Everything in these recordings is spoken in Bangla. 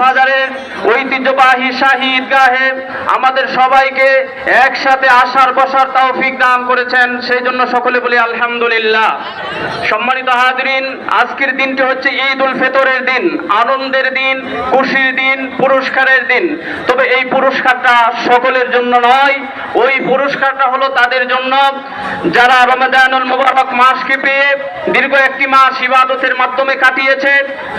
বাজারের ঐতিহ্যবাহী শাহী ঈদগাহে আমাদের সবাইকে একসাথে আসার বসার তৌফিক দান করেছেন, সেই জন্য সকলে বলি আলহামদুলিল্লাহ। সম্মানিত হাজরিন, আজকের দিনটি হচ্ছে ঈদ উল ফিতরের দিন, আনন্দের দিন, খুশির দিন, পুরস্কারের দিন। তবে এই পুরস্কারটা সকলের জন্য নয়, ওই পুরস্কারটা হলো তাদের জন্য যারা রমাদানুল মুবারক মাসকে পেয়ে দীর্ঘ একটি মাস ইবাদতের মাধ্যমে কাটিয়েছে,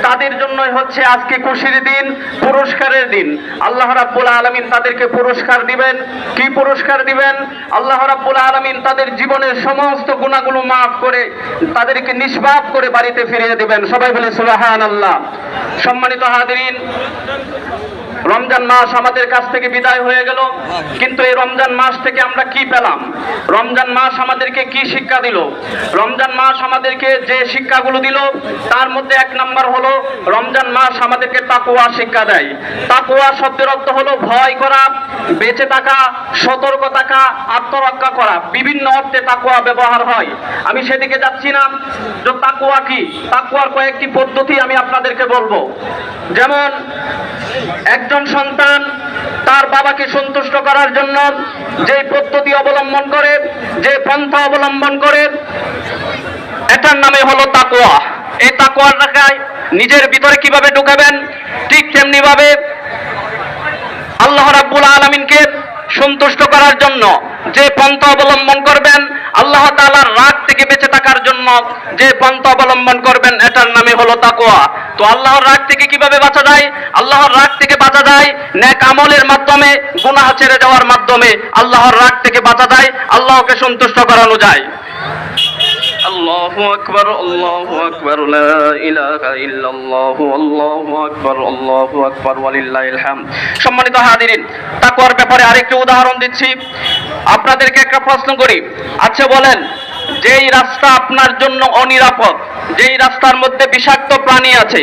তাদের জন্যই হচ্ছে আজকে খুশির দিন, পুরস্কারের দিন। আল্লাহ রাব্বুল আলমিন তাদেরকে পুরস্কার দিবেন। কি পুরস্কার দিবেন? আল্লাহ রাব্বুল আলমিন তাদের জীবনের সমস্ত গুণাগুলো মাফ করে তাদেরকে নিষ্পাপ করে বাড়িতে ফিরিয়ে দিবেন। সবাই বলে সুলাহান আল্লাহ সম্মানিত হাদিরিন রমজান মাস আমাদের কাছ থেকে বিদায় হয়ে গেল। কিন্তু এই রমজান মাস থেকে আমরা কি পেলাম? রমজান মাস আমাদেরকে কি শিক্ষা দিল? রমজান মাস আমাদেরকে যে শিক্ষাগুলো দিল, তার মধ্যে এক নাম্বার হলো রমজান মাস আমাদেরকে তাকুয়া শিক্ষা দেয়। তাকুয়া শব্দের অর্থ হলো ভয় করা, বেঁচে থাকা, সতর্ক থাকা, আত্মরক্ষা করা। বিভিন্ন অর্থে তাকুয়া ব্যবহার হয়। আমি সেদিকে যাচ্ছি না। যে তাকুয়া কি? তাকুয়ার কয়েকটি পদ্ধতি আমি আপনাদেরকে বলব। যেমন একজন সন্তান তার বাবাকে সন্তুষ্ট করার জন্য যে পদ্ধতি অবলম্বন করে, যে পন্থা অবলম্বন করে, এটার নামে হলো তাকুয়া এই তাকুয়ার রাখায় নিজের ভিতরে কীভাবে ঢুকাবেন, ঠিক তেমনি ভাবে আল্লাহ রাব্বুল আলমিনকে সন্তুষ্ট করার জন্য যে পন্থা অবলম্বন করবেন, আল্লাহ তাআলার রাগ থেকে বেঁচে যে পন্থা অবলম্বন করবেন, এটার নামে হলো তাকোয়া তো আল্লাহর রাগ থেকে কীভাবে বাঁচা যায়? আল্লাহর রাগ থেকে বাঁচা যায় নেক আমলের মাধ্যমে, গুনাহ ছেড়ে যাওয়ার মাধ্যমে আল্লাহর রাগ থেকে বাঁচা যায়, আল্লাহকে সন্তুষ্ট করানো যায়। আল্লাহু আকবার আল্লাহু আকবার, লা ইলাহা ইল্লাল্লাহ, আল্লাহু আকবার আল্লাহু আকবার, ওয়ালিল্লাহিল হামদ। সম্মানিত হাজিরিন, তাকওয়ার ব্যাপারে আরেকটি উদাহরণ দিচ্ছি। আপনাদেরকে একটা প্রশ্ন করি। আচ্ছা বলেন যেই রাস্তা আপনার জন্য অনিরাপদ যেই রাস্তার মধ্যে বিষাক্ত প্রাণী আছে